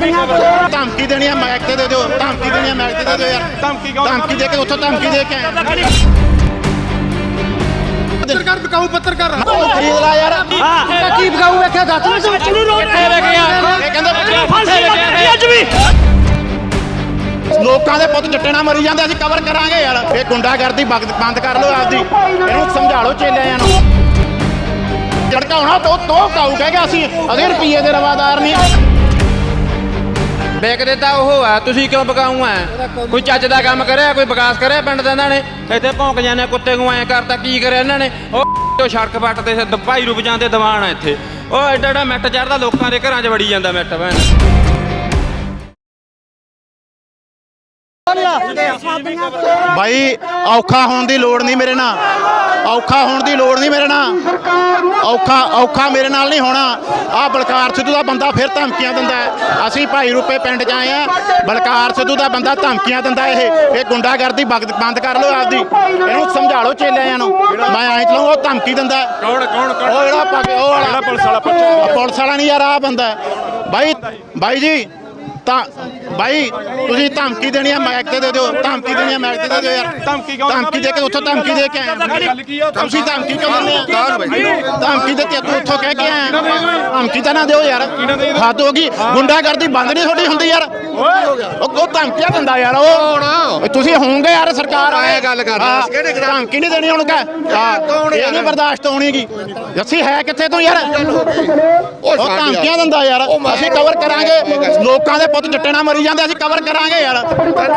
ਧਮਕੀ ਦੇਣੀ ਆ ਮਾਈਕ ਤੇ ਦੇ ਦਿਓ। ਧਮਕੀ ਦੇਣੀ ਆ ਮਾਈਕ ਤੇ ਦੇ ਦਿਓ ਯਾਰ। ਧਮਕੀ ਕੌਣ ਧਮਕੀ ਦੇ ਕੇ ਉੱਥੋਂ ਧਮਕੀ ਦੇ ਕੇ ਪੱਤਰਕਾਰ ਬਕਾਊ ਪੱਤਰਕਾਰ। ਉਹ ਖਰੀਦ ਲਾ ਯਾਰ। ਕੀ ਬਗਾਉ ਵੇਖਿਆ ਦੱਸ ਨਾ ਸੱਚ ਨੂੰ ਰੋਕ ਇਹ ਕਹਿੰਦੇ ਫਾਂਸੀ ਲੱਗੀ ਅੱਜ ਵੀ। ਲੋਕਾਂ ਦੇ ਪੁੱਤ ਜੱਟੇ ਨਾਲ ਮਰੀ ਜਾਂਦੇ ਅਸੀਂ ਕਵਰ ਕਰਾਂਗੇ ਯਾਰ। ਇਹ ਗੁੰਡਾਗਰਦੀ ਬਗ- ਬੰਦ ਕਰ ਲਓ ਆਪਦੀ। ਇਹਨੂੰ ਸਮਝਾ ਲਓ ਚੇਲਿਆਂ ਨੂੰ। ਝੜਕਾਉਣਾ ਤੋ ਤੋ ਕਾਊ ਕਹਿ ਗਿਆ ਅਸੀਂ ਅਦੇ ਰੁਪਈਏ ਦੇ ਰਵਾਦਾਰ ਨਹੀਂ। ਵੇਚਦੇ ਤਾਂ ਉਹ ਆ, ਤੁਸੀਂ ਕਿਉਂ ਬਕਾਊ ਆ? ਕੋਈ ਚੱਜ ਦਾ ਕੰਮ ਕਰਿਆ, ਕੋਈ ਵਿਕਾਸ ਕਰਿਆ ਪਿੰਡ ਦੇ ਇਹਨਾਂ ਨੇ? ਇੱਥੇ ਭੌਂਕ ਜਾਂਦੇ ਕੁੱਤੇ ਨੂੰ ਐ ਕਰਤਾ ਕੀ ਕਰਿਆ ਇਹਨਾਂ ਨੇ? ਉਹ ਸੜਕ ਪੱਟ ਤੇ ਭਾਈ ਰੁਪ ਜਾਂਦੇ ਦੀਵਾਨ ਆ ਇੱਥੇ। ਉਹ ਐਡਾ ਐਡਾ ਮਿੱਟ ਚੜਦਾ, ਲੋਕਾਂ ਦੇ ਘਰਾਂ 'ਚ ਵੜੀ ਜਾਂਦਾ ਮਿੱਟ ਭੈਣ। ਬਾਈ ਔਖਾ ਹੋਣ ਦੀ ਲੋੜ ਨਹੀਂ ਮੇਰੇ ਨਾਲ। ਔਖਾ ਹੋਣ ਦੀ ਲੋੜ ਨਹੀਂ ਮੇਰੇ ਨਾਲ। ਔਖਾ ਔਖਾ ਮੇਰੇ ਨਾਲ ਨਹੀਂ ਹੋਣਾ। ਆ ਬਲਕਾਰ ਸਿੱਧੂ ਦਾ ਬੰਦਾ ਫਿਰ ਧਮਕੀਆਂ ਦਿੰਦਾ। ਅਸੀਂ ਭਾਈ ਰੂਪੇ ਪਿੰਡ 'ਚ ਆਏ ਆ। ਬਲਕਾਰ ਸਿੱਧੂ ਦਾ ਬੰਦਾ ਧਮਕੀਆਂ ਦਿੰਦਾ ਇਹ। ਇਹ ਗੁੰਡਾਗਰਦੀ ਬੰਦ ਕਰ ਲਓ ਆਪਦੀ। ਇਹਨੂੰ ਸਮਝਾ ਲਓ ਚੇਲਿਆਂ ਨੂੰ। ਮੈਂ ਐਂ ਚਲਾਉਂ ਉਹ ਧਮਕੀ ਦਿੰਦਾ। ਕੌਣ ਕੌਣ ਕੌਣ? ਉਹ ਜਿਹੜਾ ਪਾ ਕੇ ਉਹ ਵਾਲਾ। ਪੁਲਿਸ ਵਾਲਾ ਪੁਲਿਸ ਵਾਲਾ ਨਹੀਂ ਯਾਰ ਆ ਬੰਦਾ। ਬਾਈ ਬਾਈ ਜੀ ਤਾਂ ਬਾਈ ਤੁਸੀਂ ਧਮਕੀ ਦੇਣੀ ਆ ਮਾਈਕ ਤੇ ਦੇ ਦਿਓ। ਧਮਕੀ ਦੇਣੀ ਆ ਮਾਈਕ ਤੇ ਦੇ ਦਿਓ ਯਾਰ। ਧਮਕੀ ਕੌਣ ਧਮਕੀ ਦੇ ਕੇ ਉੱਥੋਂ ਧਮਕੀ ਦੇ ਕੇ ਆਇਆ ਕੀ ਤੁਸੀਂ ਧਮਕੀ ਕਿਉਂ ਦਿੰਦੇ ਆ? ਧਮਕੀ ਦਿੱਤੀ ਤੂੰ ਉੱਥੋਂ ਕਹਿ ਕੇ ਆਇਆ। ਧਮਕੀ ਤਾਂ ਨਾ ਦਿਓ ਯਾਰ। ਹੱਦ ਹੋ ਗਈ। ਗੁੰਡਾਗਰਦੀ ਬੰਦ ਨਹੀਂ ਤੁਹਾਡੀ ਹੁੰਦੀ ਯਾਰ। ਉਹ ਧਮਕੀਆਂ ਦਿੰਦਾ ਯਾਰ ਉਹ। ਤੁਸੀਂ ਹੋਵੋਗੇ ਯਾਰ ਸਰਕਾਰ ਆਏ। ਗੱਲ ਕਰਦਾ। ਧਮਕੀ ਨਹੀਂ ਦੇਣੀ ਹੁਣ ਕਾ ਇਹ ਨਹੀਂ ਬਰਦਾਸ਼ਤ ਹੋਣੀਗੀ। ਜੱਸੀ ਹੈ ਕਿੱਥੇ ਤੂੰ ਯਾਰ? ਉਹ ਧਮਕੀਆਂ ਦਿੰਦਾ ਯਾਰ। ਅਸੀਂ ਕਵਰ ਕਰਾਂਗੇ। ਲੋਕਾਂ ਦੇ ਪੁੱਤ ਜੱਟੇ ਨਾਲ ਮਰੀ ਜਾਂਦੇ ਅਸੀਂ ਕਵਰ ਕਰਾਂਗੇ ਯਾਰ।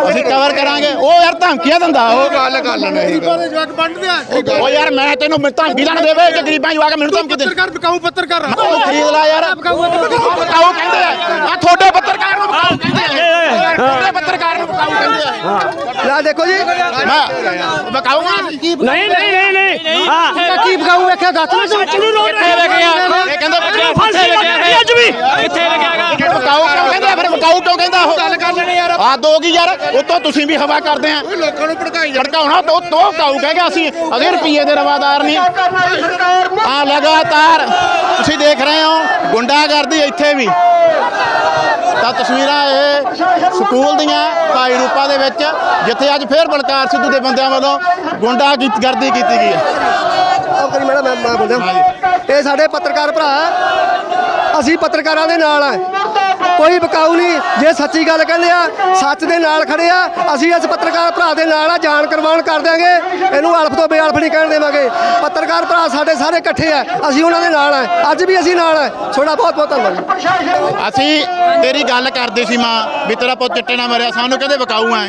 ਅਸੀਂ ਕਵਰ ਕਰਾਂਗੇ। ਉਹ ਯਾਰ ਧਮਕੀਆਂ ਦਿੰਦਾ ਉਹ। ਗੱਲ ਕਰ ਲੈਣੇ ਜਵਾਕ ਉਹ ਯਾਰ ਮੈਂ ਤੈਨੂੰ ਧਮਕੀ ਤਾਂ ਨਾ ਦੇਵੇ ਕਿ ਗਰੀਬਾਂ ਜਵਾ ਕੇ ਮੈਨੂੰ ਧਮਕੀ ਦੇ। ਪੱਤਰਕਾਰ ਬਕਾਊ ਪੱਤਰਕਾਰ। ਉਹ ਖਰੀਦ ਲਾ ਯਾਰ। ਬਕਾਊ ਕਹਿੰਦੇ ਆ। ਤੁਹਾਡੇ ਪੱਤਰਕਾਰ ਨੂੰ ਬਕਾਊ ਕਹਿੰਦੇ ਆ। ਤੁਹਾਡੇ ਪੱਤਰਕਾਰ ਨੂੰ ਬਕਾਊ ਕਹਿੰਦੇ ਆ। ਲਾ ਦੇਖੋ ਜੀ। ਮੈਂ ਬਕਾਊਗਾ ਨਹੀਂ ਨਹੀਂ ਨਹੀਂ ਨਹੀਂ। ਹਾਂ ਕੀ ਬਗਾਉ ਵੇਖਿਆ ਦੱਸ ਨਾ। ਸੱਚ ਨੂੰ ਰੋਕ ਇਹ ਕਹਿੰਦੇ ਫਾਂਸੀ ਲੱਗੀ ਅੱਜ ਵੀ ਬਕਾਊ ਕਿਉਂ ਕਹਿੰਦੇ ਆ ਫਿਰ ਬਕਾਊ ਕਿਉਂ ਕਹਿੰਦਾ ਉਹ ਗੱਲ ਕਰ ਲੈਣੀ ਯਾਰ ਆ ਦੋ ਕੀ ਯਾਰ। ਉਤੋਂ ਤੁਸੀਂ ਵੀ ਹਵਾ ਕਰਦੇ ਆ। ਲੋਕਾਂ ਨੂੰ ਭੜਕਾਈ ਭੜਕਾਉਣਾ ਤੋ ਤੋ ਕਾਊ ਕਹਿ ਗਿਆ ਅਸੀਂ ਅਦੇ ਰੁਪਈਏ ਦੇ ਰਵਾਦਾਰ ਨਹੀਂ। ਆ ਲਗਾਤਾਰ। ਤੁਸੀਂ ਦੇਖ ਰਹੇ ਹੋ ਗੁੰਡਾਗਰਦੀ ਇੱਥੇ ਵੀ। ਤਾਂ ਤਸਵੀਰਾਂ ਇਹ ਸਕੂਲ ਦੀਆਂ ਭਾਈ ਰੂਪਾ ਦੇ ਵਿੱਚ ਜਿੱਥੇ ਅੱਜ ਫੇਰ ਬਲਕਾਰ ਸਿੱਧੂ ਦੇ ਬੰਦਿਆਂ ਵੱਲੋਂ ਗੁੰਡਾਗਰਦੀ ਕੀਤੀ ਗਈ ਹੈ। ਆਹ ਕਰੀ ਮੈਡਮ ਮੈਂ ਮੈਂ ਬੋਲਦਾ ਇਹ ਸਾਡੇ ਪੱਤਰਕਾਰ ਭਰਾ ਅਸੀਂ ਪੱਤਰਕਾਰਾਂ ਦੇ ਨਾਲ ਆ। ਕੋਈ ਬਕਾਊ ਨਹੀਂ। ਜੇ ਸੱਚੀ ਗੱਲ ਕਹਿੰਦੇ ਆ ਸੱਚ ਦੇ ਨਾਲ ਖੜੇ ਆ ਅਸੀਂ ਇਸ ਪੱਤਰਕਾਰ ਭਰਾ ਦੇ ਨਾਲ ਆ ਜਾਣ ਕਰਵਾਉਣ ਕਰ ਦਿਆਂਗੇ। ਇਹਨੂੰ ਅਲਫ ਤੋਂ ਬੇਅਲਫ ਨਹੀਂ ਕਹਿਣ ਦੇਵਾਂਗੇ। ਪੱਤਰਕਾਰ ਭਰਾ ਸਾਡੇ ਸਾਰੇ ਇਕੱਠੇ ਆ ਅਸੀਂ ਉਹਨਾਂ ਦੇ ਨਾਲ ਆ। ਅੱਜ ਵੀ ਅਸੀਂ ਨਾਲ ਆ। ਤੁਹਾਡਾ ਬਹੁਤ ਬਹੁਤ ਧੰਨਵਾਦ ਅਸੀਂ ਤੇਰੀ ਗੱਲ ਕਰਦੇ ਸੀ ਮਾਂ ਵੀ ਤੇਰਾ ਪੁੱਤ ਚਿੱਟੇ ਨਾਲ ਮਰਿਆ ਸਾਨੂੰ ਕਹਿੰਦੇ ਬਕਾਊ ਆ।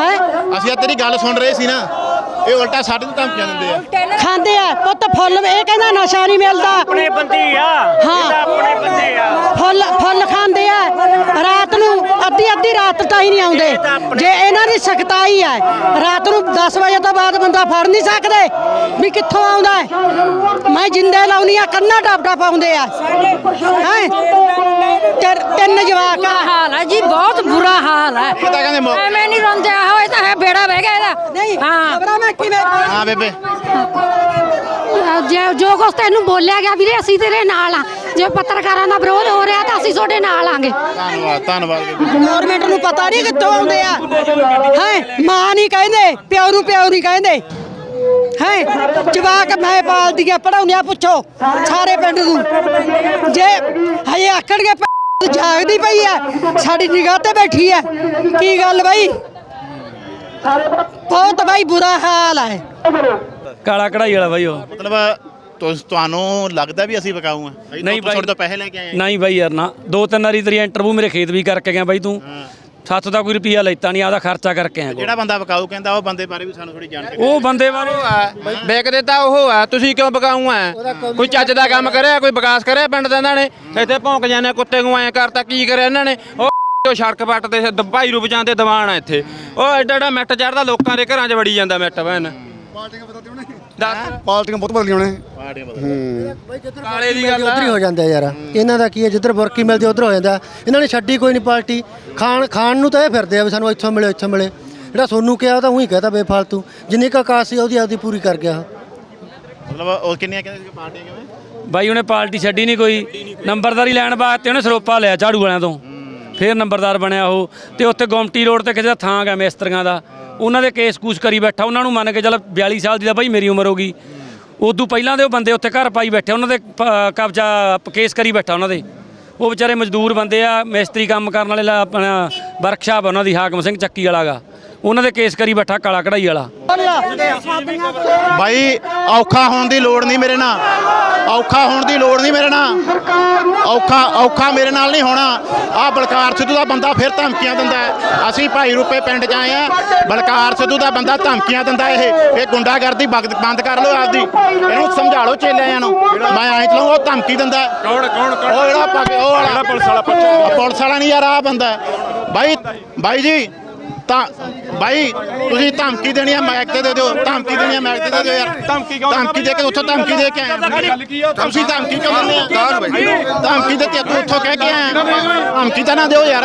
ਹੈ? ਅਸੀਂ ਤੇਰੀ ਗੱਲ ਸੁਣ ਰਹੇ ਸੀ ਨਾ ਇਹ ਉਲਟਾ ਸਾਡੇ ਨੂੰ ਧਮਕੀਆਂ ਦਿੰਦੇ ਆ। ਖਾਂਦੇ ਆ। ਪੁੱਤ ਫੁੱਲ ਇਹ ਕਹਿੰਦਾ ਨਸ਼ਾ ਨਹੀਂ ਮਿਲਦਾ। ਆਪਣੇ ਬੰਦੇ ਆ। ਹਾਂ। ਆਪਣੇ ਬੰਦੇ ਆ। ਫੁੱਲ ਫੁੱਲ ਖਾਂਦੇ ਆ। ਰਾਤ ਨੂੰ ਅੱਧੀ ਅੱਧੀ ਰਾਤ ਤਾਈ ਨਹੀਂ ਆਉਂਦੇ। ਜੇ ਇਹਨਾਂ ਦੀ ਸਖਤਾਈ ਹੈ ਰਾਤ ਨੂੰ 10 ਵਜੇ ਤੋਂ ਬਾਅਦ ਬੰਦਾ ਫੜ ਨਹੀਂ ਸਕਦੇ ਵੀ ਕਿੱਥੋਂ ਆਉਂਦਾ ਹੈ। ਮੈਂ ਜਿੰਦੇ ਲਾਉਣੀ ਆ ਕੰਨਾ ਟਪ ਟਪ ਆਉਂਦੇ ਆ। ਹੈ? ਤਿੰਨ ਜਵਾਕ ਆ। ਹਾਲ ਹੈ ਜੀ ਬਹੁਤ ਬੁਰਾ ਹਾਲ ਹੈ। ਇਹ ਤਾਂ ਕਹਿੰਦੇ ਮੌ- ਐਵੇਂ ਨਹੀਂ ਰੋਂਦੇ ਆਹੋ ਇਹ ਤਾਂ ਹੈ ਬੇੜਾ ਬਹਿ ਗਿਆ ਇਹਦਾ। ਨਹੀਂ ਹਾਂ। ਖਬਰਾਂ ਮੈਂ ਕਿਵੇਂ ਹਾਂ ਬੇਬੇ। ਜੇ ਜੋ ਕੁਛ ਤੈਨੂੰ ਬੋਲਿਆ ਗਿਆ ਵੀਰੇ ਅਸੀਂ ਤੇਰੇ ਨਾਲ ਆ। ਜੇ ਪੱਤਰਕਾਰਾਂ ਦਾ ਵਿਰੋਧ ਹੋ ਰਿਹਾ ਤਾਂ ਅਸੀਂ ਤੁਹਾਡੇ ਨਾਲ ਆਂਗੇ। ਧੰਨਵਾਦ ਧੰਨਵਾਦ। ਗਵਰਨਮੈਂਟ ਨੂੰ ਪਤਾ ਨਹੀਂ ਕਿੱਥੋਂ ਆਉਂਦੇ ਆ। ਹੈ ਮਾਂ ਨਹੀਂ ਕਹਿੰਦੇ ਪਿਓ ਨੂੰ ਪਿਓ ਨਹੀਂ ਕਹਿੰਦੇ। ਹੈ ਜਵਾਕ ਮੈਂ ਪਾਲਦੀ ਆ ਪੜਾਉਂਦਿਆ ਪੁੱਛੋ ਸਾਰੇ ਪਿੰਡ ਨੂੰ। ਜੇ ਹਜੇ ਆਖਣਗੇ ਪ- ਜਾਗਦੀ ਪਈ ਆ ਸਾਡੀ ਨਿਗਾਹ ਤੇ ਬੈਠੀ ਆ ਕੀ ਗੱਲ ਬਾਈ? ਬਹੁਤ ਬਾਈ ਬੁਰਾ ਹਾਲ ਹੈ ਕਾਲਾ ਕਢਾਈ ਵਾਲਾ ਬਾਈ ਉਹ। ਮਤਲਬ ਤੁਸ- ਤੁਹਾਨੂੰ ਲੱਗਦਾ ਵੀ ਅਸੀਂ ਬਕਾਊ ਆ ਨਹੀਂ ਬਾਈ। ਤੁਹਾਡੇ ਤੋਂ ਪੈਸੇ ਲੈ ਕੇ ਆਏ ਆ। ਨਹੀਂ ਬਾਈ ਯਾਰ ਨਾ। ਦੋ ਤਿੰਨ ਵਾਰੀ ਤੇਰੀ ਇੰਟਰਵਿਊ ਮੇਰੇ ਖੇਤ ਵੀ ਕਰਕੇ ਗਿਆ ਬਾਈ ਤੂੰ। ਸਾਥੋਂ ਦਾ ਕੋਈ ਰੁਪਿਆ ਲੈਤਾ ਨਹੀਂ ਆਦਾ ਖਰਚਾ ਕਰਕੇ ਆਇਆ ਜਿਹੜਾ ਬੰਦਾ ਬਕਾਊ ਕਹਿੰਦਾ ਉਹ ਬੰਦੇ ਬਾਰੇ ਵੀ ਸਾਨੂੰ ਥੋੜੀ ਜਾਣਕਾਰੀ ਉਹ ਬੰਦੇ ਬਾਰੇ ਵੇਚਦੇ ਤਾਂ ਉਹ ਆ ਤੁਸੀਂ ਕਿਉਂ ਬਕਾਊ ਆ? ਕੋਈ ਚੱਜ ਦਾ ਕੰਮ ਕਰਿਆ ਕੋਈ ਵਿਕਾਸ ਕਰਿਆ ਪਿੰਡ ਦੇ ਇਹਨਾਂ ਨੇ? ਇੱਥੇ ਭੌਂਕ ਜਾਂਦੇ ਕੁੱਤੇ ਨੂੰ ਐ ਕਰਤਾ ਕੀ ਕਰਿਆ ਇਹਨਾਂ ਨੇ? ਉਹ ਸੜਕ ਪੱਟ ਤੇ ਦ- ਭਾਈ ਰੁਪ ਜਾਂਦੇ ਦੀਵਾਨ ਆ ਇੱਥੇ। ਉਹ ਐਡਾ ਐਡਾ ਮਿੱਟ ਚੜਦਾ ਲੋਕਾਂ ਦੇ ਘਰਾਂ 'ਚ ਵੜੀ ਜਾਂਦਾ ਮਿੱਟ ਭੈਣ। ਦੱਸ ਪਾਰਟੀਆਂ ਬਹੁਤ ਬਦਲੀਆਂ ਨੇ ਪਾਰਟੀਆਂ ਬਦਲ ਕਾਲੇ ਦੀ ਗੱਲ ਉਧਰ ਹੀ ਆ ਹੋ ਜਾਂਦਾ ਯਾਰ। ਇਹਨਾਂ ਦਾ ਕੀ ਹੈ ਜਿੱਧਰ ਬੁਰਕੀ ਮਿਲਦੀ ਉਧਰ ਹੋ ਜਾਂਦਾ। ਇਹਨਾਂ ਨੇ ਛੱਡੀ ਕੋਈ ਨਹੀਂ ਪਾਰਟੀ। ਖਾਣ ਖਾਣ ਨੂੰ ਤਾਂ ਇਹ ਫਿਰਦੇ ਆ ਵੀ ਸਾਨੂੰ ਇੱਥੋਂ ਮਿਲੇ ਇੱਥੋਂ ਮਿਲੇ। ਜਿਹੜਾ ਸੋਨੂੰ ਕਿਹਾ ਉਹ ਤਾਂ ਉਹੀ ਕਹਤਾ ਬੇਫਾਲਤੂ। ਜਿੰਨੀ ਕਾ ਕਾਸ ਸੀ ਉਹਦੀ ਆਪਦੀ ਪੂਰੀ ਕਰ ਗਿਆ। ਮਤਲਬ ਉਹ ਕਿੰਨੀਆਂ ਕਹਿੰਦੇ ਸੀ ਪਾਰਟੀਆਂ ਕਿਵੇਂ? ਬਾਈ ਉਹਨੇ ਪਾਰਟੀ ਛੱਡੀ ਨਹੀਂ ਕੋਈ। ਨੰਬਰਦਾਰੀ ਲੈਣ ਬਾਅਦ ਤੇ ਉਹਨੇ ਸਰੋਪਾ ਲਿਆ ਝਾੜੂ ਵਾਲਿਆਂ ਤੋਂ। ਫਿਰ ਨੰਬਰਦਾਰ ਬਣਿਆ ਉਹ। ਤੇ ਉੱਥੇ ਗੋਮਟੀ ਰੋਡ ਤੇ ਕਿਸੇ ਦਾ ਥਾਂ ਗਾ ਮਿਸਤਰੀਆਂ ਦਾ। ਉਹਨਾਂ ਦੇ ਕੇਸ ਕੂਸ ਕਰੀ ਬੈਠਾ, ਉਹਨਾਂ ਨੂੰ ਮੰਨ ਕੇ ਚੱਲ 42 ਸਾਲ ਦੀ ਤਾਂ ਬਾਈ ਮੇਰੀ ਉਮਰ ਹੋ ਗਈ। ਉਦੋਂ ਪਹਿਲਾਂ ਦੇ ਉਹ ਬੰਦੇ ਉੱਥੇ ਘਰ ਪਾਈ ਬੈਠੇ, ਉਹਨਾਂ ਦੇ ਪ- ਕਬਜ਼ਾ ਕੇਸ ਕਰੀ ਬੈਠਾ ਉਹਨਾਂ ਦੇ। ਉਹ ਵਿਚਾਰੇ ਮਜ਼ਦੂਰ ਬੰਦੇ ਆ, ਮਿਸਤਰੀ ਕੰਮ ਕਰਨ ਵਾਲੇ ਲਾ- ਆਪਣਾ ਵਰਕਸ਼ਾਪ ਆ ਉਹਨਾਂ ਦੀ, ਹਾਕਮ ਸਿੰਘ ਚੱਕੀ ਵਾਲਾ ਗਾ ਉਹਨਾਂ ਦੇ ਕੇਸ ਕਰੀ ਬੈਠਾ ਕਾਲਾ ਕਢਾਈ ਵਾਲਾ। ਬਾਈ ਔਖਾ ਹੋਣ ਦੀ ਲੋੜ ਨਹੀਂ ਮੇਰੇ ਨਾਲ। ਔਖਾ ਹੋਣ ਦੀ ਲੋੜ ਨਹੀਂ ਮੇਰੇ ਨਾਲ। ਔਖਾ ਔਖਾ ਮੇਰੇ ਨਾਲ ਨਹੀਂ ਹੋਣਾ। ਆ ਬਲਕਾਰ ਸਿੱਧੂ ਦਾ ਬੰਦਾ ਫਿਰ ਧਮਕੀਆਂ ਦਿੰਦਾ ਹੈ। ਅਸੀਂ ਭਾਈ ਰੂਪੇ ਪਿੰਡ 'ਚ ਆਏ ਆ ਬਲਕਾਰ ਸਿੱਧੂ ਦਾ ਬੰਦਾ ਧਮਕੀਆਂ ਦਿੰਦਾ ਇਹ। ਇਹ ਗੁੰਡਾਗਰਦੀ ਬਗਦ- ਬੰਦ ਕਰ ਲਓ ਆਪਦੀ। ਇਹਨੂੰ ਸਮਝਾ ਲਓ ਚੇਲਿਆਂ ਨੂੰ। ਮੈਂ ਐਂ ਚਲਾਉਂ ਉਹ ਧਮਕੀ ਦਿੰਦਾ। ਕੌਣ ਕੌਣ ਕੌਣ? ਉਹ ਜਿਹੜਾ ਪਾ ਕੇ ਉਹ ਵਾਲਾ ਪੁਲਿਸ ਵਾਲਾ ਪੁੱਛੋ। ਪੁਲਿਸ ਵਾਲਾ ਨਹੀਂ ਯਾਰ ਆ ਬੰਦਾ। ਬਾਈ ਬਾਈ ਜੀ ਤਾਂ ਬਾਈ ਤੁਸੀਂ ਧਮਕੀ ਦੇਣੀ ਆ ਮੈਕ ਤੇ ਦੇ ਦਿਓ। ਧਮਕੀ ਦੇਣੀ ਆ ਮੈਕ ਤੇ ਦੇ ਦਿਓ ਯਾਰ। ਧਮਕੀ ਕਿਉਂ ਧਮਕੀ ਦੇ ਕੇ ਉੱਥੋਂ ਧਮਕੀ ਦੇ ਕੇ ਆਏ ਗੱਲ ਕੀ ਆ? ਉੱਥੇ? ਤੁਸੀਂ ਧਮਕੀ ਕਿਉਂ ਦਿੰਦੇ ਆ? ਧਮਕੀ ਦਿੱਤੀ ਤੂੰ ਉੱਥੋਂ ਕਹਿ ਕੇ ਆਇਆ। ਧਮਕੀ ਤਾਂ ਨਾ ਦਿਓ ਯਾਰ।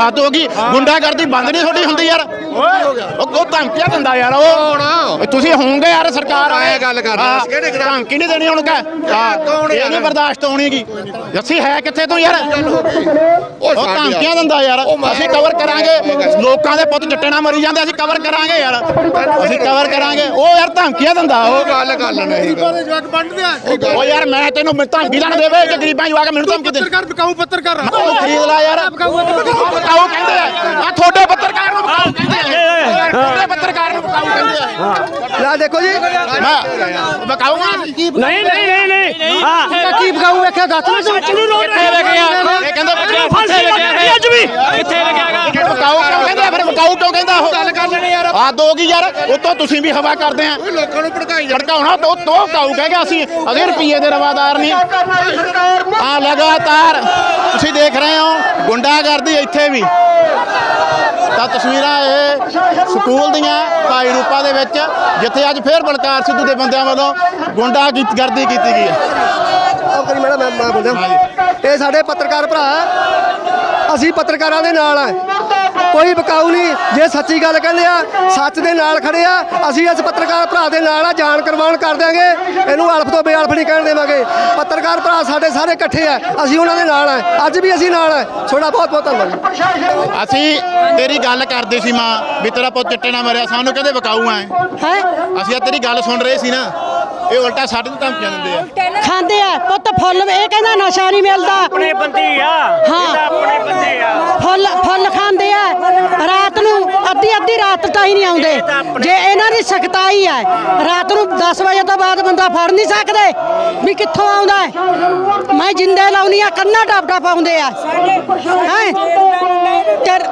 ਹੱਦ ਹੋ ਗਈ। ਗੁੰਡਾਗਰਦੀ ਬੰਦ ਨਹੀਂ ਤੁਹਾਡੀ ਹੁੰਦੀ ਯਾਰ। ਉਹ ਉਹ ਧਮਕੀਆਂ ਦਿੰਦਾ ਯਾਰ ਉਹ। ਤੁਸੀਂ ਹੋਵੋਗੇ ਯਾਰ ਸਰਕਾਰ ਆਏ ਗੱਲ ਕਰਦਾ ਧਮਕੀ ਨਹੀਂ ਦੇਣੀ ਹੁਣ ਕਹ। ਇਹ ਨਹੀਂ ਬਰਦਾਸ਼ਤ ਹੋਣੀਗੀ ਜੱਸੀ ਹੈ ਕਿੱਥੇ ਤੂੰ ਯਾਰ? ਉਹ ਧਮਕੀਆਂ ਦਿੰਦਾ ਯਾਰ। ਅਸੀਂ ਕਵਰ ਕਰਾਂਗੇ। ਲੋਕਾਂ ਦੇ ਪੁੱਤ ਜੱਟੇ ਨਾਲ ਮਰੀ ਜਾਂਦੇ ਅਸੀਂ ਕਵਰ ਕਰਾਂਗੇ ਯਾਰ। ਅਸੀਂ ਕਵਰ ਕਰਾਂਗੇ। ਉਹ ਯਾਰ ਧਮਕੀਆਂ ਦਿੰਦਾ ਉਹ। ਗੱਲ ਕਰ ਲੈਣਾ ਉਹ ਯਾਰ ਮੈਂ ਤੈਨੂੰ ਧਮਕੀ ਲੈਣ ਦੇਵੇ ਕਿ ਗਰੀਬਾਂ ਜਵਾ ਕੇ ਮੈਨੂੰ ਧਮਕੀ ਦੇ। ਪੱਤਰਕਾਰ ਬਕਾਊ ਪੱਤਰਕਾਰ ਆ। ਉਹ ਖਰੀਦ ਲਾ ਯਾਰ। ਬਕਾਊ ਕਹਿੰਦੇ ਆ। ਆ ਤੁਹਾਡੇ ਪੱਤਰਕਾਰ ਨੂੰ ਬਕਾਊ ਕਹਿੰਦੇ ਆ। ਤੁਹਾਡੇ ਪੱਤਰਕਾਰ ਨੂੰ ਬਕਾਊ ਕਹਿੰਦੇ ਆ। ਲੈ ਦੇਖੋ ਜੀ। ਮੈਂ ਬਕਾਊ ਆ ਨਹੀਂ ਨਹੀਂ ਨਹੀਂ। ਨਹੀਂ ਹਾਂ। ਕੀ ਬਗਾਉ ਵੇਖਿਆ? ਦੱਸ ਨਾ ਤੇ ਲੱਗਿਆ ਇਹ ਕਹਿੰਦੇ ਫਾਂਸੀ ਲੱਗਿਆ ਅੱਜ ਵੀ ਕਿੱਥੇ ਲੱਗਿਆਗਾ ਬਕਾਊ ਕਿਉਂ ਬਕਾਊ ਕਿਉਂ ਕਹਿੰਦਾ ਉਹ ਗੱਲ ਕਰ ਲੈਣੀ ਯਾਰ। ਆ ਦੋਗੀ ਯਾਰ? ਉਤੋਂ ਤੁਸੀਂ ਵੀ ਹਵਾ ਕਰਦੇ ਆ। ਲੋਕਾਂ ਨੂੰ ਭੜਕਾਈ ਭੜਕਾਉਣਾ ਤੋ ਤੋ ਕਾਊ ਕਹਿ ਗਿਆ ਅਸੀਂ। ਅਸੀਂ ਰੁਪਈਏ ਦੇ ਰਵਾਦਾਰ ਨਹੀਂ। ਆ ਲਗਾਤਾਰ। ਤੁਸੀਂ ਦੇਖ ਰਹੇ ਹੋ ਗੁੰਡਾਗਰਦੀ ਇੱਥੇ ਵੀ। ਤਾਂ ਤਸਵੀਰਾਂ ਇਹ ਸਕੂਲ ਦੀਆਂ ਭਾਈ ਰੂਪਾ ਦੇ ਵਿੱਚ ਜਿੱਥੇ ਅੱਜ ਫੇਰ ਬਲਕਾਰ ਸਿੱਧੂ ਦੇ ਬੰਦਿਆਂ ਵੱਲੋਂ ਗੁੰਡਾਗਰਦੀ ਕੀਤੀ ਗਈ ਹੈ। ਆਪ ਕਰੀ ਮੈਡਮ ਮੈਂ ਮੈਂ ਬੋਲਦਾ ਇਹ ਸਾਡੇ ਪੱਤਰਕਾਰ ਭਰਾ। ਅਸੀਂ ਪੱਤਰਕਾਰਾਂ ਦੇ ਨਾਲ ਆ। ਕੋਈ ਬਕਾਊ ਨਹੀਂ। ਜੇ ਸੱਚੀ ਗੱਲ ਕਹਿੰਦੇ ਆ ਸੱਚ ਦੇ ਨਾਲ ਖੜੇ ਆ ਅਸੀਂ ਇਸ ਪੱਤਰਕਾਰ ਭਰਾ ਦੇ ਨਾਲ ਆ ਜਾਣ ਕਰਵਾਉਣ ਕਰ ਦਿਆਂਗੇ। ਇਹਨੂੰ ਅਲਫ ਤੋਂ ਬੇਅਲਫ ਨਹੀਂ ਕਹਿਣ ਦੇਵਾਂਗੇ। ਪੱਤਰਕਾਰ ਭਰਾ ਸਾਡੇ ਸਾਰੇ ਇਕੱਠੇ ਆ ਅਸੀਂ ਉਹਨਾਂ ਦੇ ਨਾਲ ਆ। ਅੱਜ ਵੀ ਅਸੀਂ ਨਾਲ ਆ। ਤੁਹਾਡਾ ਬਹੁਤ ਬਹੁਤ ਧੰਨਵਾਦ। ਅਸੀਂ ਤੇਰੀ ਗੱਲ ਕਰਦੇ ਸੀ ਮਾਂ ਵੀ ਤੇਰਾ ਪੁੱਤ ਚਿੱਟੇ ਨਾਲ ਮਰਿਆ ਸਾਨੂੰ ਕਹਿੰਦੇ ਬਕਾਊ ਆ। ਹੈ? ਅਸੀਂ ਆ ਤੇਰੀ ਗੱਲ ਸੁਣ ਰਹੇ ਸੀ ਨਾ ਇਹ ਉਲਟਾ ਸਾਡੇ ਨੂੰ ਧਮਕੀਆਂ ਦਿੰਦੇ ਆ। ਖਾਂਦੇ ਆ। ਪੁੱਤ ਫੁੱਲ ਇਹ ਕਹਿੰਦਾ ਨਸ਼ਾ ਨਹੀਂ ਮਿਲਦਾ। ਆਪਣੇ ਬੰਦੀ ਆ ਹਾਂ ਆਪਣੇ ਬੰਦੇ ਆ ਫੁੱਲ ਫੁੱਲ ਖਾਂਦੇ ਆ ਰਾਤ ਨੂੰ ਅੱਧੀ ਅੱਧੀ ਤਾਈ ਨਹੀਂ ਆਉਂਦੇ। ਜੇ ਇਹਨਾਂ ਦੀ ਸਖਤਾਈ ਹੈ ਰਾਤ ਨੂੰ 10 ਵਜੇ ਤੋਂ ਬਾਅਦ ਬੰਦਾ ਫੜ ਨਹੀਂ ਸਕਦੇ ਵੀ ਕਿੱਥੋਂ ਆਉਂਦਾ ਹੈ। ਮੈਂ ਜਿੰਦੇ ਲਾਉਣੀ ਆ ਕੰਨਾ ਟਾਪ ਟਾਪ ਆਉਂਦੇ ਆ ਹੈ?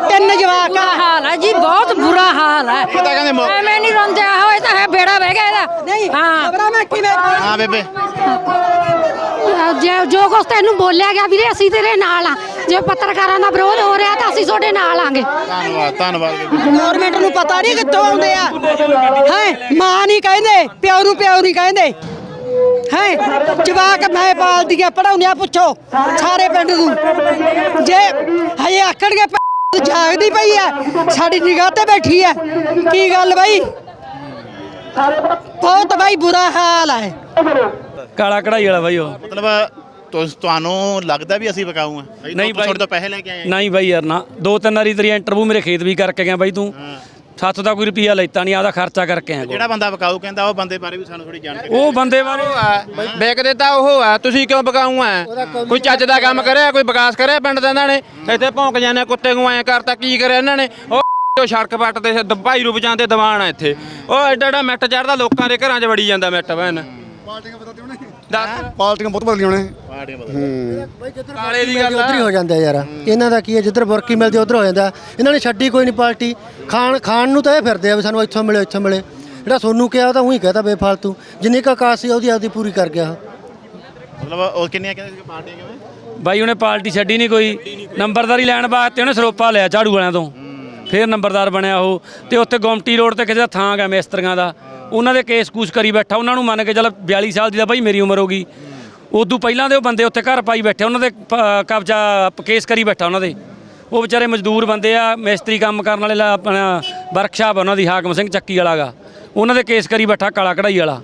ਤਿੰਨ ਜਵਾਕ ਆ। ਹਾਲ ਹੈ ਜੀ ਬਹੁਤ ਬੁਰਾ ਹਾਲ ਹੈ। ਇਹ ਤਾਂ ਕਹਿੰਦੇ ਮੌ- ਐਵੇਂ ਨਹੀਂ ਰੋਂਦੇ ਆ ਹੋਏ ਤਾਂ ਹੈ ਬੇੜਾ ਬਹਿ ਗਿਆ ਇਹਦਾ। ਨਹੀਂ ਹਾਂ। ਖਬਰਾਂ ਮੈਂ ਕਿਵੇਂ ਹਾਂ ਬੇਬੇ। ਜੇ ਜੋ ਕੁਛ ਤੈਨੂੰ ਬੋਲਿਆ ਗਿਆ ਵੀਰੇ ਅਸੀਂ ਤੇਰੇ ਨਾਲ ਆ। ਜੇ ਪੱਤਰਕਾਰਾਂ ਦਾ ਵਿਰੋਧ ਹੋ ਰਿਹਾ ਤਾਂ ਅਸੀਂ ਤੁਹਾਡੇ ਨਾਲ ਆਂਗੇ। ਧੰਨਵਾਦ ਧੰਨਵਾਦ। ਗਵਰਨਮੈਂਟ ਨੂੰ ਪਤਾ ਨਹੀਂ ਕਿੱਥੋਂ ਆਉਂਦੇ ਆ। ਹੈ ਮਾਂ ਨਹੀਂ ਕਹਿੰਦੇ ਪਿਓ ਨੂੰ ਪਿਓ ਨਹੀਂ ਕਹਿੰਦੇ। ਹੈ ਜਵਾਕ ਮੈਂ ਪਾਲਦੀ ਆ ਪੜਾਉਂਦੇ ਆ ਪੁੱਛੋ ਸਾਰੇ ਪਿੰਡ ਨੂੰ। ਜੇ ਹਜੇ ਆਖਣਗੇ ਪ- ਜਾਗਦੀ ਪਈ ਆ ਸਾਡੀ ਨਿਗਾਹ ਤੇ ਬੈਠੀ ਆ ਕੀ ਗੱਲ ਬਈ? ਬਹੁਤ ਬਾਈ ਬੁਰਾ ਹਾਲ ਹੈ। ਕਾਲਾ ਕਢਾਈ ਵਾਲਾ ਬਾਈ ਉਹ। ਮਤਲਬ ਤੁਸ- ਤੁਹਾਨੂੰ ਲੱਗਦਾ ਵੀ ਅਸੀਂ ਬਕਾਊ ਆ ਨਹੀਂ ਬਾਈ। ਤੁਹਾਡੇ ਤੋਂ ਪੈਸੇ ਲੈ ਕੇ ਆਏ ਆ ਨਹੀਂ ਬਾਈ ਯਾਰ ਨਾ। ਦੋ ਤਿੰਨ ਵਾਰੀ ਤੇਰੀ ਇੰਟਰਵਿਊ ਮੇਰੇ ਖੇਤ ਵੀ ਕਰਕੇ ਗਿਆ ਬਾਈ ਤੂੰ। ਸਾਥੋਂ ਤਾਂ ਕੋਈ ਰੁਪਿਆ ਲੈਤਾ ਨਹੀਂ ਆਦਾ ਖਰਚਾ ਕਰਕੇ ਆਇਆ ਜਿਹੜਾ ਬੰਦਾ ਬਕਾਊ ਕਹਿੰਦਾ ਉਹ ਬੰਦੇ ਬਾਰੇ ਵੀ ਸਾਨੂੰ ਥੋੜੀ ਜਾਣਕਾਰੀ ਉਹ ਬੰਦੇ ਬਾਰੇ ਵੇਚਦੇ ਤਾਂ ਉਹ ਆ ਤੁਸੀਂ ਕਿਉਂ ਬਕਾਊ ਆ ਕੋਈ ਚੱਜ ਦਾ ਕੰਮ ਕਰਿਆ ਕੋਈ ਵਿਕਾਸ ਕਰਿਆ ਪਿੰਡ ਦੇ ਇਹਨਾਂ ਨੇ? ਇੱਥੇ ਭੌਂਕ ਜਾਂਦੇ ਕੁੱਤੇ ਨੂੰ ਐ ਕਰਤਾ ਕੀ ਕਰਿਆ ਇਹਨਾਂ ਨੇ? ਉਹ ਉਹ ਸੜਕ ਪੱਟ ਤੇ ਦ- ਭਾਈ ਰੂਪ ਜਾਂਦੇ ਦੀਵਾਨ ਆ ਇੱਥੇ। ਉਹ ਐਡਾ ਐਡਾ ਮਿੱਟ ਚੜਦਾ ਲੋਕਾਂ ਦੇ ਘਰਾਂ 'ਚ ਵੜੀ ਜਾਂਦਾ ਮਿੱਟ ਭੈਣ। ਦੱਸ ਪਾਰਟੀਆਂ ਬਹੁਤ ਬਦਲੀਆਂ ਨੇ ਪਾਰਟੀਆਂ ਕਾਲੇ ਦੀ ਗੱਲ ਉਧਰ ਹੀ ਹੋ ਜਾਂਦਾ ਯਾਰ। ਇਹਨਾਂ ਦਾ ਕੀ ਹੈ ਜਿੱਧਰ ਬੁਰਕੀ ਮਿਲਦੀ ਉਧਰ ਹੋ ਜਾਂਦਾ। ਇਹਨਾਂ ਨੇ ਛੱਡੀ ਕੋਈ ਨਹੀਂ ਪਾਰਟੀ। ਖਾਣ ਖਾਣ ਨੂੰ ਤਾਂ ਇਹ ਫਿਰਦੇ ਆ ਵੀ ਸਾਨੂੰ ਇੱਥੋਂ ਮਿਲੇ ਇੱਥੋਂ ਮਿਲੇ। ਜਿਹੜਾ ਸੋਨੂੰ ਕਿਹਾ ਉਹ ਤਾਂ ਉਹੀ ਕਹਤਾ ਬੇਫਾਲਤੂ। ਜਿੰਨੀ ਕੁ ਆਕਾਸ਼ ਸੀ ਉਹਦੀ ਆਪਦੀ ਪੂਰੀ ਕਰ ਗਿਆ। ਮਤਲਬ ਉਹ ਕਿੰਨੀਆਂ ਕਹਿੰਦੇ ਸੀ ਪਾਰਟੀਆਂ ਕਿਵੇਂ? ਬਾਈ ਉਹਨੇ ਪਾਰਟੀ ਛੱਡੀ ਨਹੀਂ ਕੋਈ। ਨੰਬਰਦਾਰੀ ਲੈਣ ਵਾਸਤੇ ਉਹਨੇ ਸਰੋਪਾ ਲਿਆ ਝਾੜੂ ਵਾਲਿਆਂ ਤੋਂ। ਫਿਰ ਨੰਬਰਦਾਰ ਬਣਿਆ ਉਹ ਤੇ ਉੱਥੇ ਗੋਮਟੀ ਰੋਡ ਤੇ ਕਿਸੇ ਦਾ ਥਾਂ ਗਿਆ ਮਿਸਤਰੀਆਂ ਦਾ। ਉਹਨਾਂ ਦੇ ਕੇਸ ਕੂਸ ਕਰੀ ਬੈਠਾ, ਉਹਨਾਂ ਨੂੰ ਮੰਨ ਕੇ ਚੱਲ 42 ਸਾਲ ਦੀ ਦਾ ਬਾਈ ਮੇਰੀ ਉਮਰ ਹੋ ਗਈ। ਉਦੋਂ ਪਹਿਲਾਂ ਦੇ ਉਹ ਬੰਦੇ ਉੱਥੇ ਘਰ ਪਾਈ ਬੈਠੇ, ਉਹਨਾਂ ਦੇ ਪ- ਕਬਜ਼ਾ ਕੇਸ ਕਰੀ ਬੈਠਾ ਉਹਨਾਂ ਦੇ। ਉਹ ਵਿਚਾਰੇ ਮਜ਼ਦੂਰ ਬੰਦੇ ਆ, ਮਿਸਤਰੀ ਕੰਮ ਕਰਨ ਵਾਲੇ ਆਪਣਾ ਵਰਕਸ਼ਾਪ ਉਹਨਾਂ ਦੀ, ਹਾਕਮ ਸਿੰਘ ਚੱਕੀ ਵਾਲਾ ਗਾ। ਉਹਨਾਂ ਦੇ ਕੇਸ ਕਰੀ ਬੈਠਾ, ਕਾਲਾ ਕਢਾਈ ਵਾਲਾ।